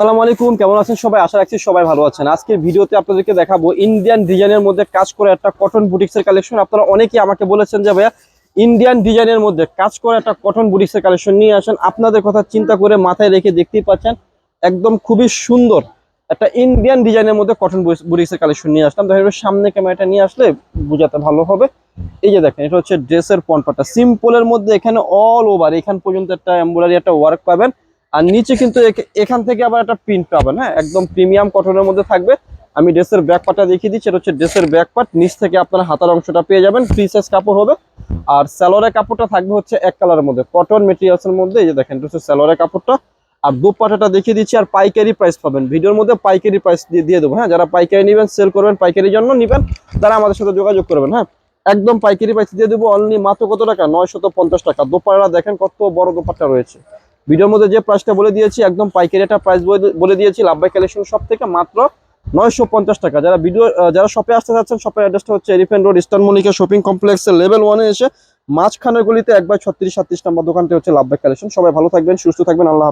আসসালামু আলাইকুম, কেমন আছেন সবাই? আশা রাখছি সবাই ভালো আছেন। আজকের ভিডিওতে আপনাদেরকে দেখাবো ইন্ডিয়ান ডিজাইনের মধ্যে কাজ করে একটা কটন বুটিক্সের কালেকশন আপনারা অনেকেই আমাকে বলেছেন যে, ভাইয়া ইন্ডিয়ান ডিজাইনের মধ্যে কাজ করে একটা কটন বুটিক্সের কালেকশন নিয়ে আসেন। আপনাদের কথা চিন্তা করে মাথায় রেখে দেখতেই পাচ্ছেন, একদম খুবই সুন্দর একটা ইন্ডিয়ান ডিজাইনের মধ্যে কটন বুটিক্সের কালেকশন নিয়ে আসলাম। দেখা সামনে ক্যামেরাটা নিয়ে আসলে বোঝাতে ভালো হবে। এই যে দেখেন, এটা হচ্ছে ড্রেসের পন্টটা সিম্পলের মধ্যে এখানে অল ওভার এখান পর্যন্ত একটা এম্ব্রয়ডারি একটা ওয়ার্ক পাবেন। আর নিচে কিন্তু এখ- এখান থেকে আবার একটা প্রিন্ট পাবেন হ্যাঁ? একদম প্রিমিয়াম কটনের মধ্যে থাকবে। আমি ড্রেসের ব্যাক পার্টটা দেখিয়ে দিচ্ছি, এটা হচ্ছে ড্রেসের ব্যাক পার্ট নিচ থেকে আপনার হাতার অংশটা পেয়ে যাবেন ফ্রি সাইজ কাপড় হবে। আর স্যালোয়ারের কাপড়টা থাকবে হচ্ছে এক কালারের মধ্যে কটন মেটেরিয়ালসের মধ্যে, এই যে দেখেন, এটা হচ্ছে স্যালোয়ারের কাপড়টা। আর দুপাটাটা দেখিয়ে দিচ্ছি, আর পাইকারি প্রাইস পাবেন। ভিডিওর মধ্যে পাইকারি প্রাইস দিয়ে দিয়ে দেবো হ্যাঁ? যারা পাইকারি নেবেন সেল করবেন, পাইকারির জন্য নেবেন, তারা আমাদের সাথে যোগাযোগ করবেন হ্যাঁ? একদম পাইকারি প্রাইস দিয়ে দেবো অনলি মাত্র কত টাকা? নয়শত পঞ্চাশ টাকা। দোপাটা দেখেন কত বড় দোপাট্টা রয়েছে। ভিডিওর মধ্যে যে প্রাইসটা বলে দিয়েছি, একদম পাইকারি একটা প্রাইস বলে দিয়েছি লাভবাই কালেকশন সব থেকে মাত্র নয়শো পঞ্চাশ টাকা যারা ভিডিও যারা শপে আসতে চাচ্ছেন শপের অ্যাড্রেসটা হচ্ছে Elephant Road Eastern Monica shopping কমপ্লেক্সের লেভেল ওয়ানে এসে মাঝখানের গুলিতে একবার ছত্রিশ সাতত্রিশ নাম্বার দোকানটি হচ্ছে লাভবাই কালেকশন সবাই ভালো থাকবেন, সুস্থ থাকবেন, আল্লাহ।